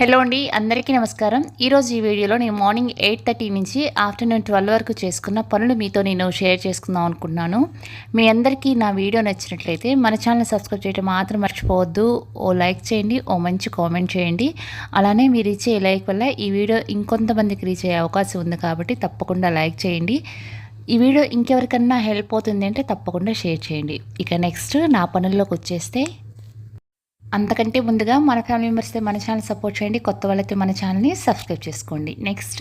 Hello అండి అందరికీ నమస్కారం. ఈరోజు ఈ వీడియోలో నేను మార్నింగ్ ఎయిట్ థర్టీ నుంచి ఆఫ్టర్నూన్ ట్వెల్వ్ వరకు చేసుకున్న పనులు మీతో నేను షేర్ చేసుకుందాం అనుకుంటున్నాను. మీ అందరికీ నా వీడియో నచ్చినట్లయితే మన ఛానల్ సబ్స్క్రైబ్ చేయడం మాత్రం మర్చిపోవద్దు. ఓ లైక్ చేయండి ఓ మంచి కామెంట్ చేయండి. అలానే మీరు ఇచ్చే లైక్ వల్ల ఈ వీడియో ఇంకొంతమందికి రీచ్ అయ్యే అవకాశం ఉంది కాబట్టి తప్పకుండా లైక్ చేయండి. ఈ వీడియో ఇంకెవరికన్నా హెల్ప్ అవుతుంది అంటే తప్పకుండా షేర్ చేయండి. ఇక నెక్స్ట్ నా పనుల్లోకి వచ్చేస్తే అంతకంటే ముందుగా మన ఫ్యామిలీ మెంబర్స్ మన ఛానల్ సపోర్ట్ చేయండి. కొత్త వాళ్ళైతే మన ఛానల్ని సబ్స్క్రైబ్ చేసుకోండి. నెక్స్ట్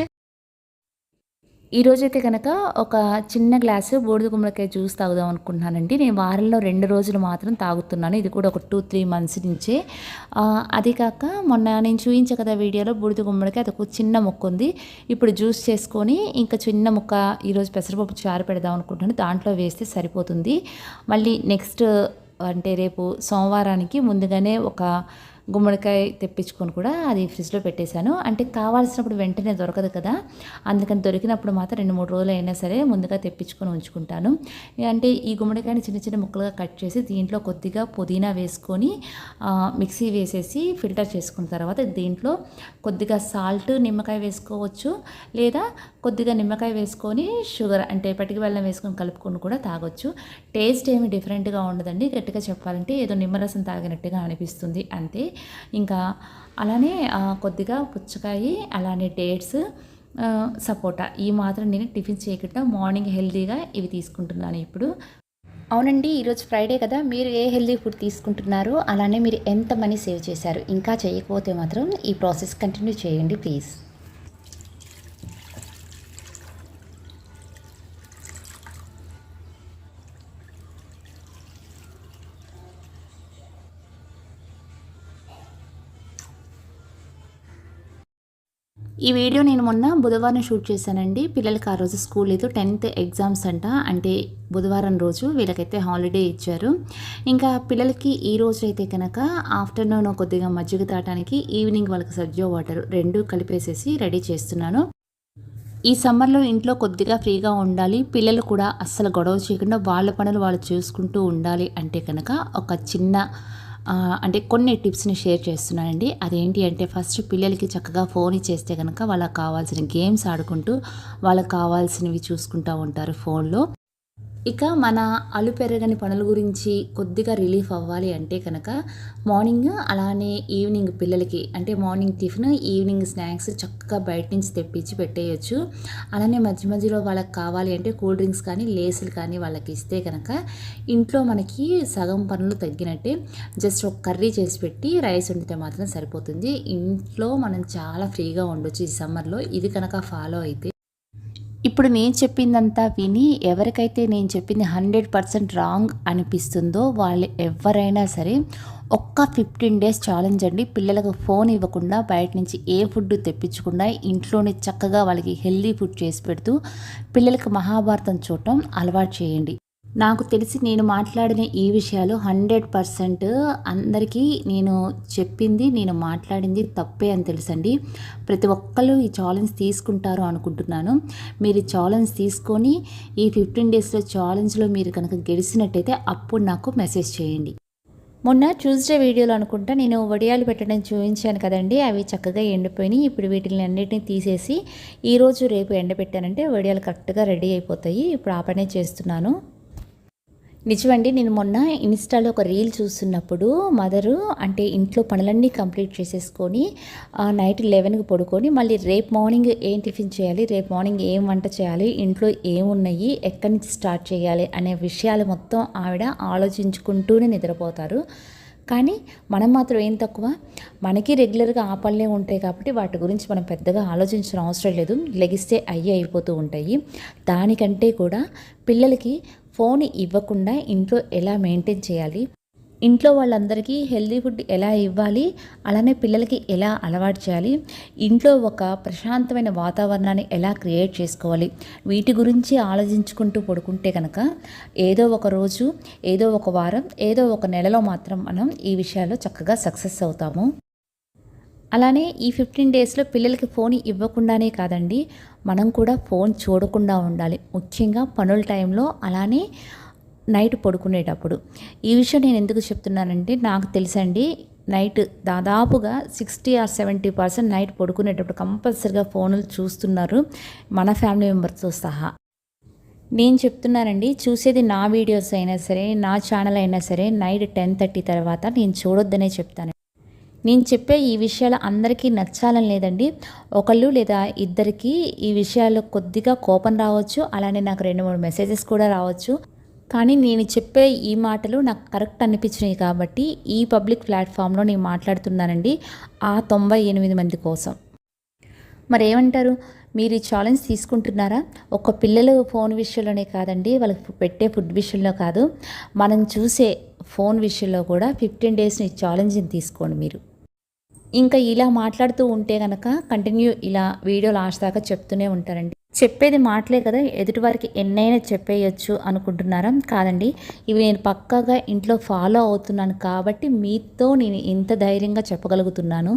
ఈరోజైతే కనుక ఒక చిన్న గ్లాసు బూడిద గుమ్మడికాయ జ్యూస్ తాగుదాం అనుకుంటున్నానండి. నేను వారంలో రెండు రోజులు మాత్రం తాగుతున్నాను. ఇది కూడా ఒక టూ త్రీ మంత్స్ నుంచే. అది కాక మొన్న నేను చూపించే కదా వీడియోలో బూడిద గుమ్మడికాయ అది ఒక చిన్న ముక్క ఉంది. ఇప్పుడు జ్యూస్ చేసుకొని ఇంకా చిన్న ముక్క ఈరోజు పెసరపప్పు చారు పెడదాం అనుకుంటున్నాను. దాంట్లో వేస్తే సరిపోతుంది. మళ్ళీ నెక్స్ట్ అంటే రేపు సోమవారానికి ముందుగానే ఒక గుమ్మడికాయ తెప్పించుకొని కూడా అది ఫ్రిడ్జ్లో పెట్టేశాను. అంటే కావాల్సినప్పుడు వెంటనే దొరకదు కదా. అందుకని దొరికినప్పుడు మాత్రం రెండు మూడు రోజులు అయినా సరే ముందుగా తెప్పించుకొని ఉంచుకుంటాను. అంటే ఈ గుమ్మడికాయని చిన్న చిన్న ముక్కలుగా కట్ చేసి దీంట్లో కొద్దిగా పుదీనా వేసుకొని మిక్సీ వేసేసి ఫిల్టర్ చేసుకున్న తర్వాత దీంట్లో కొద్దిగా సాల్ట్ నిమ్మకాయ వేసుకోవచ్చు. లేదా కొద్దిగా నిమ్మకాయ వేసుకొని షుగర్ అంటే పటికి బెల్లం వేసుకొని కలుపుకొని కూడా తాగొచ్చు. టేస్ట్ ఏమి డిఫరెంట్గా ఉండదండి. గట్టిగా చెప్పాలంటే ఏదో నిమ్మరసం తాగినట్టుగా అనిపిస్తుంది. అంతే. ఇంకా అలానే కొద్దిగా పుచ్చకాయ అలానే డేట్స్ సపోటా ఈ మాత్రం నేను టిఫిన్ చేయకుండా మార్నింగ్ హెల్తీగా ఇవి తీసుకుంటున్నాను ఇప్పుడు. అవునండి ఈరోజు ఫ్రైడే కదా మీరు ఏ హెల్దీ ఫుడ్ తీసుకుంటున్నారు అలానే మీరు ఎంత మనీ సేవ్ చేశారు ఇంకా చేయకపోతే మాత్రం ఈ ప్రాసెస్ కంటిన్యూ చేయండి ప్లీజ్. ఈ వీడియో నేను మొన్న బుధవారం షూట్ చేశానండి. పిల్లలకి ఆ రోజు స్కూల్ లేదు. టెన్త్ ఎగ్జామ్స్ అంట. అంటే బుధవారం రోజు వీళ్ళకైతే హాలిడే ఇచ్చారు. ఇంకా పిల్లలకి ఈ రోజు అయితే కనుక ఆఫ్టర్నూన్ కొద్దిగా మజ్జిగ తాటానికి ఈవినింగ్ వాళ్ళకి సజ్జో వాటర్ రెండు కలిపేసేసి రెడీ చేస్తున్నాను. ఈ సమ్మర్లో ఇంట్లో కొద్దిగా ఫ్రీగా ఉండాలి. పిల్లలు కూడా అస్సలు గొడవ చేయకుండా వాళ్ళ పనులు వాళ్ళు చూసుకుంటూ ఉండాలి అంటే కనుక ఒక చిన్న అంటే కొన్ని టిప్స్ని షేర్ చేస్తున్నానండి. అదేంటి అంటే ఫస్ట్ పిల్లలకి చక్కగా ఫోన్ ఇచ్చేస్తే కనుక వాళ్ళకి కావాల్సిన గేమ్స్ ఆడుకుంటూ వాళ్ళకి కావాల్సినవి చూసుకుంటూ ఉంటారు ఫోన్లో. ఇక మన అలు పెరగని పనుల గురించి కొద్దిగా రిలీఫ్ అవ్వాలి అంటే కనుక మార్నింగ్ అలానే ఈవినింగ్ పిల్లలకి అంటే మార్నింగ్ టిఫిన్ ఈవినింగ్ స్నాక్స్ చక్కగా బయట నుంచి తెప్పించి పెట్టేయచ్చు. అలానే మధ్య మధ్యలో వాళ్ళకి కావాలి అంటే కూల్ డ్రింక్స్ కానీ లేసులు కానీ వాళ్ళకి ఇస్తే కనుక ఇంట్లో మనకి సగం పనులు తగ్గినట్టే. జస్ట్ ఒక కర్రీ చేసి పెట్టి రైస్ వండితే మాత్రం సరిపోతుంది. ఇంట్లో మనం చాలా ఫ్రీగా ఉండొచ్చు ఈ సమ్మర్లో. ఇది కనుక ఫాలో అయితే. ఇప్పుడు నేను చెప్పిందంతా విని ఎవరికైతే నేను చెప్పింది హండ్రెడ్ పర్సెంట్ రాంగ్ అనిపిస్తుందో వాళ్ళు ఎవరైనా సరే ఒక్క ఫిఫ్టీన్ డేస్ ఛాలెంజ్ అండి. పిల్లలకు ఫోన్ ఇవ్వకుండా బయట నుంచి ఏ ఫుడ్ తెప్పించకుండా ఇంట్లోనే చక్కగా వాళ్ళకి హెల్దీ ఫుడ్ చేసి పెడుతూ పిల్లలకు మహాభారతం చూడటం అలవాటు చేయండి. నాకు తెలిసి నేను మాట్లాడిన ఈ విషయాలు హండ్రెడ్ పర్సెంట్ అందరికీ నేను చెప్పింది నేను మాట్లాడింది తప్పే అని తెలుసండి. ప్రతి ఒక్కళ్ళు ఈ ఛాలెంజ్ తీసుకుంటారు అనుకుంటున్నాను. మీరు ఛాలెంజ్ తీసుకొని ఈ ఫిఫ్టీన్ డేస్లో ఛాలెంజ్లో మీరు కనుక గెలిచినట్టయితే అప్పుడు నాకు మెసేజ్ చేయండి. మొన్న ట్యూస్డే వీడియోలో అనుకుంటా నేను వడియాలు పెట్టడం చూపించాను కదండి. అవి చక్కగా ఎండిపోయినాయి. ఇప్పుడు వీటిని అన్నిటిని తీసేసి ఈరోజు రేపు ఎండబెట్టానంటే వడియాలు కరెక్ట్గా రెడీ అయిపోతాయి. ఇప్పుడు ఆ పనే చేస్తున్నాను. నిజమండి నేను మొన్న ఇన్స్టాలో ఒక రీల్ చూస్తున్నప్పుడు మదరు అంటే ఇంట్లో పనులన్నీ కంప్లీట్ చేసేసుకొని నైట్ లెవెన్కి పడుకొని మళ్ళీ రేపు మార్నింగ్ ఏం టిఫిన్ చేయాలి రేపు మార్నింగ్ ఏం వంట చేయాలి ఇంట్లో ఏమున్నాయి ఎక్కడి నుంచి స్టార్ట్ చేయాలి అనే విషయాలు మొత్తం ఆవిడ ఆలోచించుకుంటూనే నిద్రపోతారు. కానీ మనం మాత్రం ఏం తక్కువ? మనకి రెగ్యులర్గా ఆ పనులే ఉంటాయి కాబట్టి వాటి గురించి మనం పెద్దగా ఆలోచించిన అవసరం లేదు. లెగిస్తే అయ్యి అయిపోతూ ఉంటాయి. దానికంటే కూడా పిల్లలకి ఫోన్ ఇవ్వకుండా ఇంట్లో ఎలా మెయింటైన్ చేయాలి? ఇంట్లో వాళ్ళందరికీ హెల్దీ ఫుడ్ ఎలా ఇవ్వాలి? అలానే పిల్లలకి ఎలా అలవాటు చేయాలి? ఇంట్లో ఒక ప్రశాంతమైన వాతావరణాన్ని ఎలా క్రియేట్ చేసుకోవాలి? వీటి గురించి ఆలోచించుకుంటూ పడుకుంటే కనుక ఏదో ఒక రోజు ఏదో ఒక వారం ఏదో ఒక నెలలో మాత్రం మనం ఈ విషయాల్లో చక్కగా సక్సెస్ అవుతాము. అలానే ఈ ఫిఫ్టీన్ డేస్లో పిల్లలకి ఫోన్ ఇవ్వకుండానే కాదండి మనం కూడా ఫోన్ చూడకుండా ఉండాలి. ముఖ్యంగా పనుల టైంలో అలానే నైట్ పడుకునేటప్పుడు. ఈ విషయం నేను ఎందుకు చెప్తున్నానంటే నాకు తెలుసండి నైట్ దాదాపుగా sixty or seventy percent night పడుకునేటప్పుడు కంపల్సరిగా ఫోన్లు చూస్తున్నారు మన ఫ్యామిలీ మెంబర్స్తో సహా. నేను చెప్తున్నానండి చూసేది నా వీడియోస్ అయినా సరే నా ఛానల్ అయినా సరే నైట్ టెన్ థర్టీ తర్వాత నేను చూడొద్దనే చెప్తాను నేను చెప్పే ఈ విషయాలు అందరికీ నచ్చాలని లేదండి. ఒకళ్ళు లేదా ఇద్దరికి ఈ విషయాలు కొద్దిగా కోపం రావచ్చు. అలానే నాకు రెండు మూడు మెసేజెస్ కూడా రావచ్చు. కానీ నేను చెప్పే ఈ మాటలు నాకు కరెక్ట్ అనిపించినాయి కాబట్టి ఈ పబ్లిక్ ప్లాట్ఫామ్లో నేను మాట్లాడుతున్నానండి. ఆ తొంభై ఎనిమిది మంది కోసం. మరి ఏమంటారు మీరు ఈ ఛాలెంజ్ తీసుకుంటున్నారా? ఒక పిల్లలు ఫోన్ విషయంలోనే కాదండి వాళ్ళకి పెట్టే ఫుడ్ విషయంలో కాదు. మనం చూసే ఫోన్ విషయంలో కూడా ఫిఫ్టీన్ డేస్ని ఛాలెంజ్ని తీసుకోండి మీరు. ఇంకా ఇలా మాట్లాడుతూ ఉంటే కనుక కంటిన్యూ ఇలా వీడియో లాస్ట్ దాకా చెప్తూనే ఉంటారండి. చెప్పేది మాటలే కదా ఎదుటి వారికి ఎన్నైనా చెప్పేయచ్చు అనుకుంటున్నారా? కాదండి. ఇవి నేను పక్కాగా ఇంట్లో ఫాలో అవుతున్నాను కాబట్టి మీతో నేను ఇంత ధైర్యంగా చెప్పగలుగుతున్నాను.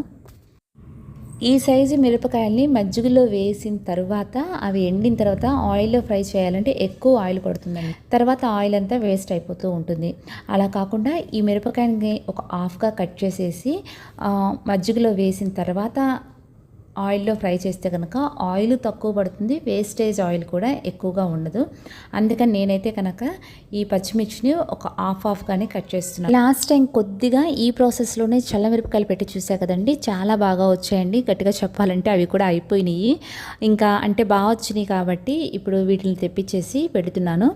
ఈ సైజు మిరపకాయల్ని మజ్జిగలో వేసిన తర్వాత అవి ఎండిన తర్వాత ఆయిల్లో ఫ్రై చేయాలంటే ఎక్కువ ఆయిల్ పడుతుందండి. తర్వాత ఆయిల్ అంతా వేస్ట్ అయిపోతూ ఉంటుంది. అలా కాకుండా ఈ మిరపకాయని ఒక హాఫ్గా కట్ చేసేసి మజ్జిగలో వేసిన తర్వాత ఆయిల్లో ఫ్రై చేస్తే కనుక ఆయిల్ తక్కువ పడుతుంది వేస్టేజ్ ఆయిల్ కూడా ఎక్కువగా ఉండదు. అందుకని నేనైతే కనుక ఈ పచ్చిమిర్చిని ఒక హాఫ్ హాఫ్గానే కట్ చేస్తున్నాను లాస్ట్ టైం కొద్దిగా ఈ ప్రాసెస్లోనే చల్లమిరపకాయలు పెట్టి చూసా కదండి చాలా బాగా వచ్చాయండి. గట్టిగా చెప్పాలంటే అవి కూడా అయిపోయినాయి. ఇంకా అంటే బాగా వచ్చినాయి కాబట్టి ఇప్పుడు వీటిని తెప్పించేసి పెడుతున్నాను.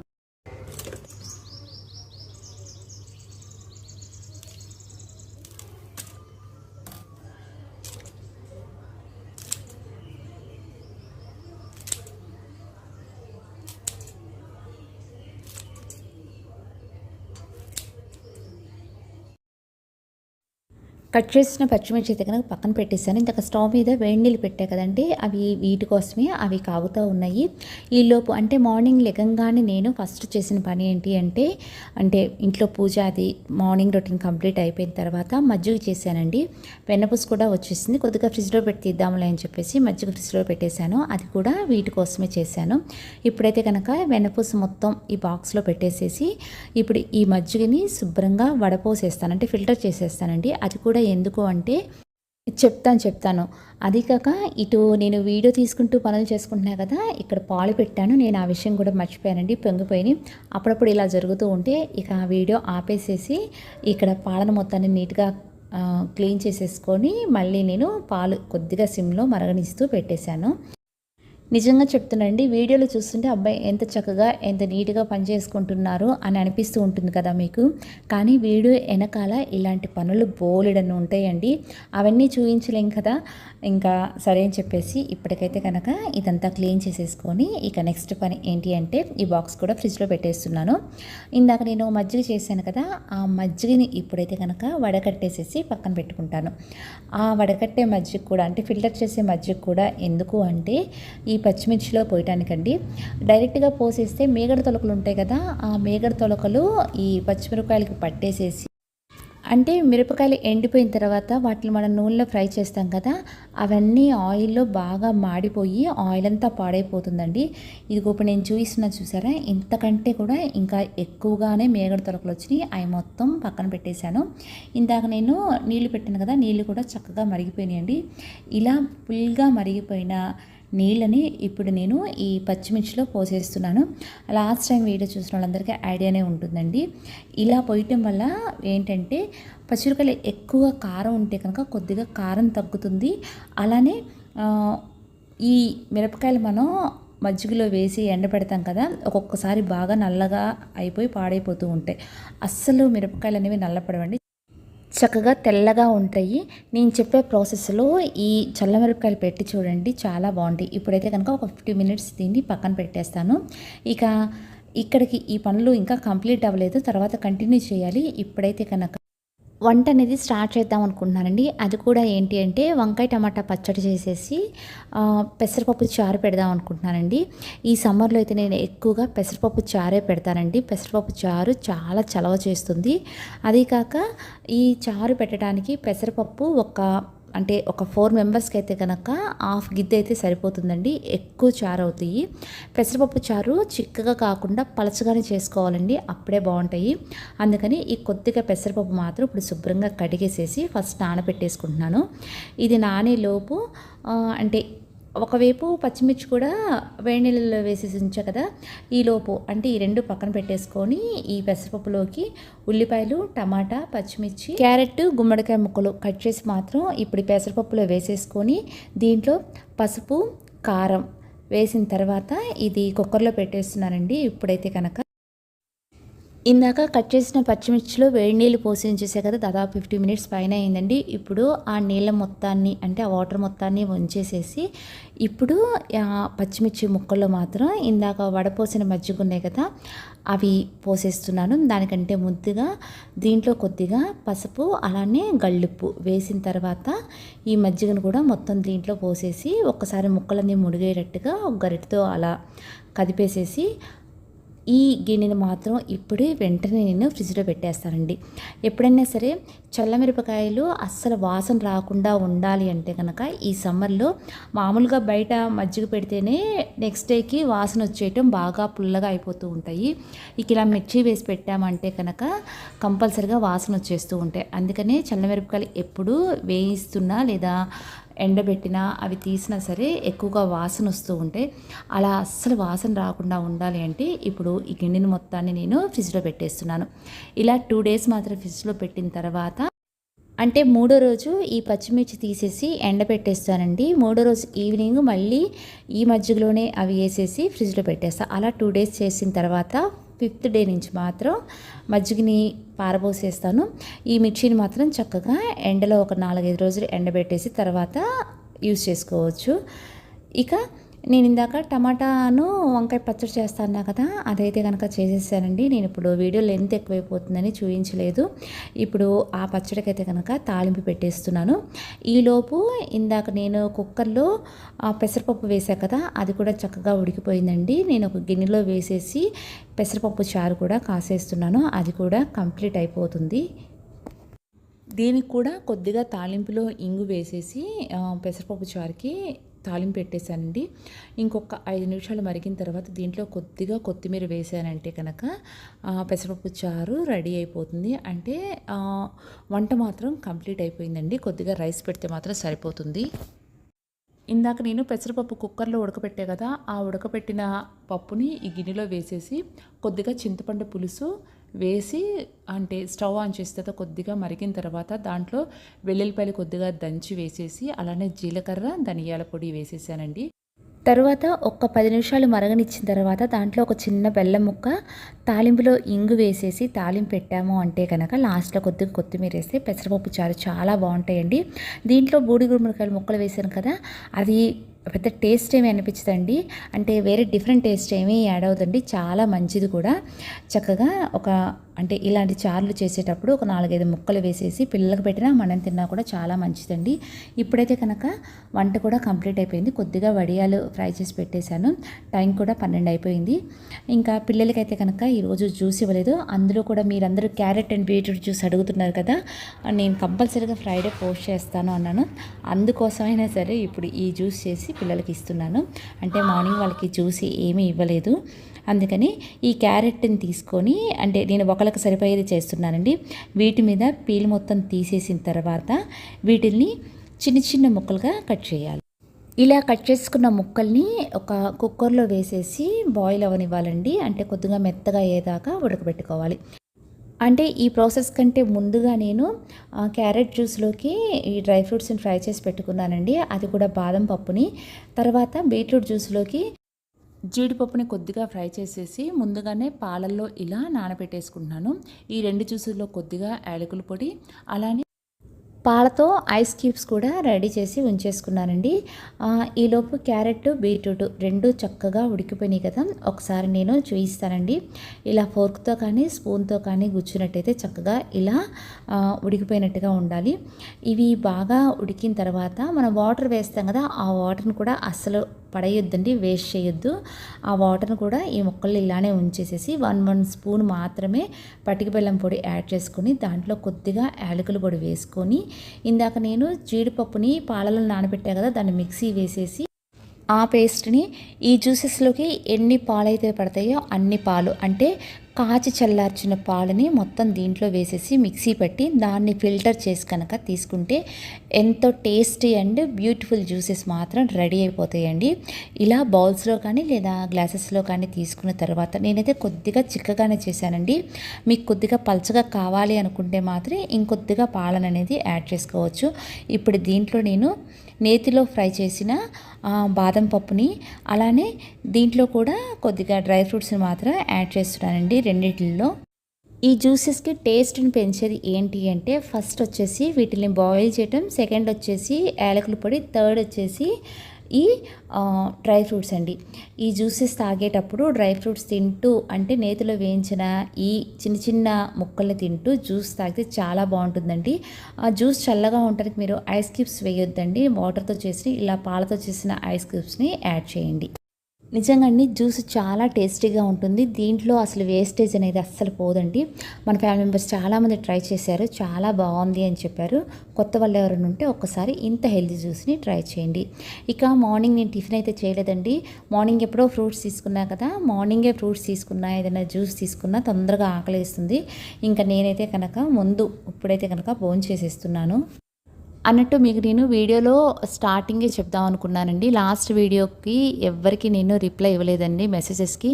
కట్ చేసిన పచ్చిమిర్చి అయితే కనుక పక్కన పెట్టేశాను. ఇంతక స్టవ్ మీద వేడి నీళ్ళు పెట్టా కదండి అవి వీటి కోసమే అవి కాగుతూ ఉన్నాయి. ఈలోపు అంటే మార్నింగ్ లెగంగానే నేను ఫస్ట్ చేసిన పని ఏంటి అంటే అంటే ఇంట్లో పూజ అది మార్నింగ్ రొటీన్ కంప్లీట్ అయిపోయిన తర్వాత మజ్జిగ చేశానండి. వెన్నపూస కూడా వచ్చేసింది. కొద్దిగా ఫ్రిడ్జ్లో పెట్టి తీద్దాంలే అని చెప్పేసి మజ్జిగ ఫ్రిడ్జ్లో పెట్టేశాను. అది కూడా వీటి కోసమే చేశాను. ఇప్పుడైతే కనుక వెన్నపూస మొత్తం ఈ బాక్స్లో పెట్టేసేసి ఇప్పుడు ఈ మజ్జిగని శుభ్రంగా వడపోసేస్తాను. అంటే ఫిల్టర్ చేసేస్తానండి. అది కూడా ఎందుకు అంటే చెప్తాను చెప్తాను. అది కాక ఇటు నేను వీడియో తీసుకుంటూ పనులు చేసుకుంటున్నా కదా ఇక్కడ పాలు పెట్టాను. నేను ఆ విషయం కూడా మర్చిపోయానండి పొంగిపోయి అప్పుడప్పుడు ఇలా జరుగుతూ ఉంటే ఇక ఆ వీడియో ఆపేసేసి ఇక్కడ పాలను మొత్తాన్ని నీట్గా క్లీన్ చేసేసుకొని మళ్ళీ నేను పాలు కొద్దిగా సిమ్లో మరగనిస్తూ పెట్టేశాను. నిజంగా చెప్తున్నాండి వీడియోలు చూస్తుంటే అబ్బాయి ఎంత చక్కగా ఎంత నీట్గా పనిచేసుకుంటున్నారు అని అనిపిస్తూ ఉంటుంది కదా మీకు. కానీ వీడియో వెనకాల ఇలాంటి పనులు బోలెడని ఉంటాయండి. అవన్నీ చూపించలేం కదా. ఇంకా సరే అని చెప్పేసి ఇప్పటికైతే కనుక ఇదంతా క్లీన్ చేసేసుకొని ఇక నెక్స్ట్ పని ఏంటి అంటే ఈ బాక్స్ కూడా ఫ్రిడ్జ్లో పెట్టేస్తున్నాను. ఇందాక నేను మజ్జిగ చేశాను కదా ఆ మజ్జిగని ఇప్పుడైతే కనుక వడకట్టేసేసి పక్కన పెట్టుకుంటాను. ఆ వడకట్టే మజ్జిగ కూడా అంటే ఫిల్టర్ చేసే మజ్జిగ కూడా ఎందుకు అంటే ఈ పచ్చిమిర్చిలో పోయటానికండి. డైరెక్ట్గా పోసేస్తే మేగడ తొలకలు ఉంటాయి కదా ఆ మేగడ తొలకలు ఈ పచ్చిమిరపకాయలకి పట్టేసేసి అంటే మిరపకాయలు ఎండిపోయిన తర్వాత వాటిని మనం నూనెలో ఫ్రై చేస్తాం కదా అవన్నీ ఆయిల్లో బాగా మాడిపోయి ఆయిల్ అంతా పాడైపోతుందండి. ఇది ఇప్పుడు నేను చూపిస్తున్నా చూసారా ఇంతకంటే కూడా ఇంకా ఎక్కువగానే మేగడ తొలకలు వచ్చినాయి. అవి మొత్తం పక్కన పెట్టేశాను. ఇందాక నేను నీళ్ళు పెట్టాను కదా నీళ్ళు కూడా చక్కగా మరిగిపోయినాయండి. ఇలా ఫుల్గా మరిగిపోయిన నీళ్ళని ఇప్పుడు నేను ఈ పచ్చిమిర్చిలో పోసేస్తున్నాను. లాస్ట్ టైం వీడియో చూసిన వాళ్ళందరికీ ఐడియానే ఉంటుందండి. ఇలా పోయటం వల్ల ఏంటంటే పచ్చిమిరకాయలు ఎక్కువ కారం ఉంటే కనుక కొద్దిగా కారం తగ్గుతుంది. అలానే ఈ మిరపకాయలు మనం మజ్జిగలో వేసి ఎండబెడతాం కదా ఒక్కొక్కసారి బాగా నల్లగా అయిపోయి పాడైపోతూ ఉంటాయి. అస్సలు మిరపకాయలు అనేవి నల్లపడవండి. చక్కగా తెల్లగా ఉంటాయి. నేను చెప్పే ప్రాసెస్లో ఈ చల్లమిరపకాయలు పెట్టి చూడండి చాలా బాగుంటాయి. ఇప్పుడైతే కనుక ఒక ఫిఫ్టీ మినిట్స్ దీన్ని పక్కన పెట్టేస్తాను. ఇక ఇక్కడికి ఈ పనులు ఇంకా కంప్లీట్ అవ్వలేదు. తర్వాత కంటిన్యూ చేయాలి. ఇప్పుడైతే కనుక వంట అనేది స్టార్ట్ చేద్దాం అనుకుంటున్నానండి. అది కూడా ఏంటి అంటే వంకాయ టమాటా పచ్చడి చేసేసి పెసరపప్పు చారు పెడదాం అనుకుంటున్నానండి. ఈ సమ్మర్లో అయితే నేను ఎక్కువగా పెసరపప్పు చారే పెడతానండి. పెసరపప్పు చారు చాలా చలవ చేస్తుంది. అదే కాక ఈ చారు పెట్టడానికి పెసరపప్పు ఒక అంటే ఒక ఫోర్ మెంబర్స్కి అయితే కనుక హాఫ్ గిద్దె అయితే సరిపోతుందండి. ఎక్కువ చారు అవుతాయి పెసరపప్పు చారు చిక్కగా కాకుండా పలచగానే చేసుకోవాలండి. అప్పుడే బాగుంటాయి. అందుకని ఈ కొద్దిగా పెసరపప్పు మాత్రం ఇప్పుడు శుభ్రంగా కడిగేసేసి ఫస్ట్ నానబెట్టేసుకుంటున్నాను. ఇది నానేలోపు అంటే ఒకవైపు పచ్చిమిర్చి కూడా వేడి నీళ్ళలో వేసేసి ఉంచా కదా ఈలోపు అంటే ఈ రెండు పక్కన పెట్టేసుకొని ఈ పెసరపప్పులోకి ఉల్లిపాయలు టమాటా పచ్చిమిర్చి క్యారెట్ గుమ్మడికాయ ముక్కలు కట్ చేసి మాత్రం ఇప్పుడు పెసరపప్పులో వేసేసుకొని దీంట్లో పసుపు కారం వేసిన తర్వాత ఇది కుక్కర్లో పెట్టేస్తున్నానండి. ఇప్పుడైతే కనుక ఇందాక కట్ చేసిన పచ్చిమిర్చిలో వేడి నీళ్ళు పోసి కదా దాదాపు ఫిఫ్టీ మినిట్స్ పైన అయిందండి. ఇప్పుడు ఆ నీళ్ళ మొత్తాన్ని అంటే ఆ వాటర్ మొత్తాన్ని వంచేసేసి ఇప్పుడు పచ్చిమిర్చి ముక్కల్లో మాత్రం ఇందాక వడపోసిన మజ్జిగ ఉన్నాయి కదా అవి పోసేస్తున్నాను. దానికంటే ముద్దుగా దీంట్లో కొద్దిగా పసుపు అలానే గళ్ళుప్పు వేసిన తర్వాత ఈ మజ్జిగను కూడా మొత్తం దీంట్లో పోసేసి ఒక్కసారి ముక్కలన్నీ ముడిగేటట్టుగా ఒక గరిటతో అలా కదిపేసేసి ఈ గిన్నెని మాత్రం ఇప్పుడే వెంటనే నేను ఫ్రిడ్జ్లో పెట్టేస్తానండి. ఎప్పుడైనా సరే చల్లమిరపకాయలు అస్సలు వాసన రాకుండా ఉండాలి అంటే కనుక ఈ సమ్మర్లో మామూలుగా బయట మజ్జిగ పెడితేనే నెక్స్ట్ డేకి వాసన వచ్చేయటం బాగా పుల్లగా అయిపోతూ ఉంటాయి. ఇక ఇలా మిర్చి వేసి పెట్టామంటే కనుక కంపల్సరిగా వాసన వచ్చేస్తూ ఉంటాయి. అందుకనే చల్లమిరపకాయలు ఎప్పుడూ వేయిస్తున్నా లేదా ఎండబెట్టినా అవి తీసినా సరే ఎక్కువగా వాసన వస్తూ ఉంటాయి అలా అస్సలు వాసన రాకుండా ఉండాలి అంటే ఇప్పుడు ఈ గిన్నెని మొత్తాన్ని నేను ఫ్రిడ్జ్లో పెట్టేస్తున్నాను. ఇలా టూ డేస్ మాత్రం ఫ్రిడ్జ్లో పెట్టిన తర్వాత అంటే మూడో రోజు ఈ పచ్చిమిర్చి తీసేసి ఎండబెట్టేస్తానండి మూడో రోజు ఈవినింగ్ మళ్ళీ ఈ మజ్జిగలోనే అవి వేసేసి ఫ్రిడ్జ్లో పెట్టేస్తాను అలా టూ డేస్ చేసిన తర్వాత ఫిఫ్త్ డే నుంచి మాత్రం మజ్జిగని పారబోసేస్తాను. ఈ మిర్చిని మాత్రం చక్కగా ఎండలో ఒక నాలుగైదు రోజులు ఎండబెట్టేసి తర్వాత యూస్ చేసుకోవచ్చు. ఇక నేను ఇందాక టమాటాను వంకాయ పచ్చడి చేస్తాను కదా అదైతే కనుక చేసేసానండి. నేను ఇప్పుడు వీడియో లెంత్ ఎక్కువైపోతుందని చూపించలేదు ఇప్పుడు ఆ పచ్చడికి అయితే కనుక తాలింపు పెట్టేస్తున్నాను. ఈలోపు ఇందాక నేను కుక్కర్లో పెసరపప్పు వేసా కదా అది కూడా చక్కగా ఉడికిపోయిందండి. నేను ఒక గిన్నెలో వేసేసి పెసరపప్పు చారు కూడా కాసేస్తున్నాను. అది కూడా కంప్లీట్ అయిపోతుంది. దీనికి కూడా కొద్దిగా తాలింపులో ఇంగు వేసేసి పెసరపప్పు చారుకి తాలింపు పెట్టేశానండి. ఇంకొక ఐదు నిమిషాలు మరిగిన తర్వాత దీంట్లో కొద్దిగా కొత్తిమీర వేసానంటే కనుక పెసరపప్పు చారు రెడీ అయిపోతుంది. అంటే వంట మాత్రం కంప్లీట్ అయిపోయిందండి. కొద్దిగా రైస్ పెడితే మాత్రం సరిపోతుంది. ఇందాక నేను పెసరపప్పు కుక్కర్లో ఉడకపెట్టే కదా ఆ ఉడకపెట్టిన పప్పుని ఈ గిన్నెలో వేసేసి కొద్దిగా చింతపండు పులుసు వేసి అంటే స్టవ్ ఆన్ చేసిన తర్వాత కొద్దిగా మరిగిన తర్వాత దాంట్లో వెల్లుల్లిపాయలు కొద్దిగా దంచి వేసేసి అలానే జీలకర్ర ధనియాల పొడి వేసేసానండి. తర్వాత ఒక్క పది నిమిషాలు మరగనిచ్చిన తర్వాత దాంట్లో ఒక చిన్న బెల్లం ముక్క తాలింపులో ఇంగు వేసేసి తాలింపు పెట్టాము అంటే కనుక లాస్ట్లో కొద్దిగా కొత్తిమీర వేస్తే పెసరపప్పు చారు చాలా బాగుంటాయండి. దీంట్లో బూడి గుమ్మడికాయలు ముక్కలు వేసాను కదా అది పెద్ద టేస్ట్ ఏమి అనిపించదండి. అంటే వేరే డిఫరెంట్ టేస్ట్ ఏమీ యాడ్ అవుతుంది చాలా మంచిది కూడా. చక్కగా ఒక అంటే ఇలాంటి చారులు చేసేటప్పుడు ఒక నాలుగైదు ముక్కలు వేసేసి పిల్లలకు పెట్టినా మనం తిన్నా కూడా చాలా మంచిదండి. ఇప్పుడైతే కనుక వంట కూడా కంప్లీట్ అయిపోయింది. కొద్దిగా వడియాలు ఫ్రై చేసి పెట్టేశాను. టైం కూడా పన్నెండు అయిపోయింది. ఇంకా పిల్లలకైతే కనుక ఈరోజు జ్యూస్ ఇవ్వలేదు. అందులో కూడా మీరందరూ క్యారెట్ అండ్ బీట్రూట్ జ్యూస్ అడుగుతున్నారు కదా నేను కంపల్సరీగా ఫ్రైడే పోస్ట్ చేస్తాను అన్నాను. అందుకోసమైనా సరే ఇప్పుడు ఈ జ్యూస్ చేసి పిల్లలకి ఇస్తున్నాను. అంటే మార్నింగ్ వాళ్ళకి జ్యూస్ ఏమీ ఇవ్వలేదు. అందుకని ఈ క్యారెట్ని తీసుకొని అంటే నేను ఒకరికి సరిపోయేది చేస్తున్నానండి. వీటి మీద పీల్ మొత్తం తీసేసిన తర్వాత వీటిని చిన్న చిన్న ముక్కలుగా కట్ చేయాలి. ఇలా కట్ చేసుకున్న ముక్కల్ని ఒక కుక్కర్లో వేసేసి బాయిల్ అవనివ్వాలండి. అంటే కొద్దిగా మెత్తగా అయ్యేదాకా ఉడకబెట్టుకోవాలి. అంటే ఈ ప్రాసెస్ కంటే ముందుగా నేను క్యారెట్ జ్యూస్లోకి ఈ డ్రై ఫ్రూట్స్ని ఫ్రై చేసి పెట్టుకున్నానండి. అది కూడా బాదం పప్పుని. తర్వాత బీట్రూట్ జ్యూస్లోకి జీడిపప్పుని కొద్దిగా ఫ్రై చేసేసి ముందుగానే పాలల్లో ఇలా నానబెట్టేసుకుంటున్నాను. ఈ రెండు జ్యూసుల్లో కొద్దిగా యాలకుల పొడి అలానే పాలతో ఐస్ క్యూబ్స్ కూడా రెడీ చేసి ఉంచేసుకున్నానండి. ఈలోపు క్యారెట్ బీట్రూట్ రెండు చక్కగా ఉడికిపోయినాయి కదా ఒకసారి నేను చూయిస్తానండి. ఇలా ఫోర్క్తో కానీ స్పూన్తో కానీ గుచ్చినట్టయితే చక్కగా ఇలా ఉడికిపోయినట్టుగా ఉండాలి. ఇవి బాగా ఉడికిన తర్వాత మనం వాటర్ వేస్తాం కదా ఆ వాటర్ని కూడా అస్సలు పడేయొద్దండి వేస్ట్ చేయొద్దు. ఆ వాటర్ని కూడా ఈ మొక్కలు ఇలానే ఉంచేసేసి వన్ వన్ స్పూన్ మాత్రమే పటికి బెల్లం పొడి యాడ్ చేసుకొని దాంట్లో కొద్దిగా యాలకుల పొడి వేసుకొని ఇందాక నేను జీడిపప్పుని పాలలో నానబెట్టా కదా దాన్ని మిక్సీ వేసేసి ఆ పేస్ట్ని ఈ జ్యూసెస్లోకి ఎన్ని పాలు అయితే పడతాయో అన్ని పాలు అంటే కాచి చల్లార్చిన పాలని మొత్తం దీంట్లో వేసేసి మిక్సీ పెట్టి దాన్ని ఫిల్టర్ చేసి కనుక తీసుకుంటే ఎంతో టేస్టీ అండ్ బ్యూటిఫుల్ జ్యూసెస్ మాత్రం రెడీ అయిపోతాయండి. ఇలా బౌల్స్లో కానీ లేదా గ్లాసెస్లో కానీ తీసుకున్న తర్వాత నేనైతే కొద్దిగా చిక్కగానే చేశానండి. మీకు కొద్దిగా పలచగా కావాలి అనుకుంటే మాత్రం ఇంకొద్దిగా పాలన అనేది యాడ్ చేసుకోవచ్చు. ఇప్పుడు దీంట్లో నేను నేతిలో ఫ్రై చేసిన బాదం పప్పుని అలానే దీంట్లో కూడా కొద్దిగా డ్రై ఫ్రూట్స్ని మాత్రం యాడ్ చేస్తున్నానండి రెండింటిలో ఈ జ్యూసెస్కి టేస్ట్ని పెంచేది ఏంటి అంటే ఫస్ట్ వచ్చేసి వీటిని బాయిల్ చేయటం సెకండ్ వచ్చేసి యాలకుల పొడి థర్డ్ వచ్చేసి ఈ డ్రై ఫ్రూట్స్ అండి. ఈ జ్యూసెస్ తాగేటప్పుడు డ్రై ఫ్రూట్స్ తింటూ అంటే నేతిలో వేయించిన ఈ చిన్న చిన్న ముక్కల్ని తింటూ జ్యూస్ తాగితే చాలా బాగుంటుందండి. ఆ జ్యూస్ చల్లగా ఉండడానికి మీరు ఐస్ క్యూబ్స్ వేయొద్దండి. వాటర్తో చేసి ఇలా పాలతో చేసిన ఐస్ క్యూబ్స్ని యాడ్ చేయండి. నిజంగా అండి జ్యూస్ చాలా టేస్టీగా ఉంటుంది. దీంట్లో అసలు వేస్టేజ్ అనేది అస్సలు పోదండి. మన ఫ్యామిలీ మెంబర్స్ చాలామంది ట్రై చేశారు చాలా బాగుంది అని చెప్పారు. కొత్త వాళ్ళు ఎవరైనా ఉంటే ఒక్కసారి ఇంత హెల్తీ జ్యూస్ని ట్రై చేయండి. ఇక మార్నింగ్ నేను టిఫిన్ అయితే చేయలేదండి. మార్నింగ్ ఎప్పుడో ఫ్రూట్స్ తీసుకున్నా కదా మార్నింగే ఫ్రూట్స్ తీసుకున్నా ఏదైనా జ్యూస్ తీసుకున్నా తొందరగా ఆకలిస్తుంది. ఇంకా నేనైతే కనుక ముందు ఇప్పుడైతే కనుక భోజనం చేసేస్తున్నాను అన్నట్టు మీకు నేను వీడియోలో స్టార్టింగే చెప్దాం అనుకున్నానండి. లాస్ట్ వీడియోకి ఎవ్వరికి నేను రిప్లై ఇవ్వలేదండి. మెసేజెస్కి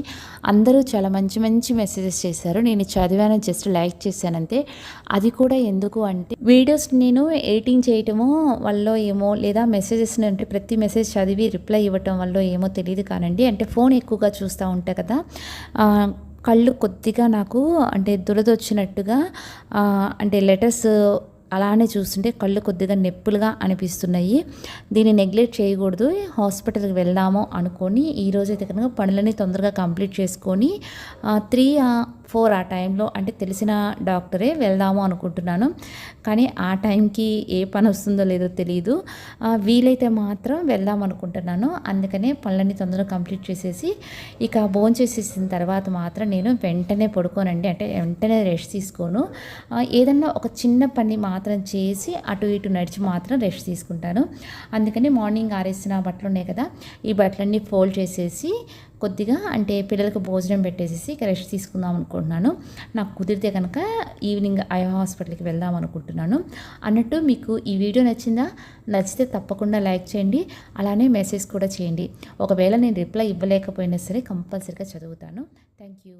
అందరూ చాలా మంచి మంచి మెసేజెస్ చేశారు. నేను చదివాను జస్ట్ లైక్ చేశానంతే. అది కూడా ఎందుకు అంటే వీడియోస్ నేను ఎడిటింగ్ చేయటము వల్ల ఏమో లేదా మెసేజెస్ అంటే ప్రతి మెసేజ్ చదివి రిప్లై ఇవ్వటం వల్ల ఏమో తెలియదు కానండి. అంటే ఫోన్ ఎక్కువగా చూస్తూ ఉంటాయి కదా కళ్ళు కొద్దిగా నాకు అంటే దురదొచ్చినట్టుగా అంటే లెటర్స్ అలానే చూస్తుంటే కళ్ళు కొద్దిగా నొప్పులుగా అనిపిస్తున్నాయి. దీన్ని నెగ్లెక్ట్ చేయకూడదు. హాస్పిటల్కి వెళ్దాము అనుకొని ఈరోజైతే కనుక పనులని తొందరగా కంప్లీట్ చేసుకొని త్రీ ఫోర్ ఆ టైంలో అంటే తెలిసిన డాక్టరే వెళ్దాము అనుకుంటున్నాను. కానీ ఆ టైంకి ఏ పని వస్తుందో లేదో తెలియదు వీలైతే మాత్రం వెళ్దాం అనుకుంటున్నాను. అందుకనే పనులన్నీ తొందరగా కంప్లీట్ చేసేసి ఇక భోజనం చేసేసిన తర్వాత మాత్రం నేను వెంటనే పడుకోనండి. అంటే వెంటనే రెస్ట్ తీసుకోను. ఏదన్నా ఒక చిన్న పని మాత్రం మాత్రం చేసి అటు ఇటు నడిచి మాత్రం రెస్ట్ తీసుకుంటాను. అందుకని మార్నింగ్ ఆరేసిన బట్టలు ఉన్నాయి కదా ఈ బట్టలన్నీ ఫోల్డ్ చేసేసి కొద్దిగా అంటే పిల్లలకు భోజనం పెట్టేసి రెస్ట్ తీసుకుందాం అనుకుంటున్నాను. నాకు కుదిరితే కనుక ఈవినింగ్ ఐ హాస్పిటల్కి వెళ్దాం అనుకుంటున్నాను. అన్నట్టు మీకు ఈ వీడియో నచ్చిందా? నచ్చితే తప్పకుండా లైక్ చేయండి అలానే మెసేజ్ కూడా చేయండి. ఒకవేళ నేను రిప్లై ఇవ్వలేకపోయినా సరే కంపల్సరీగా చదువుతాను. Thank you.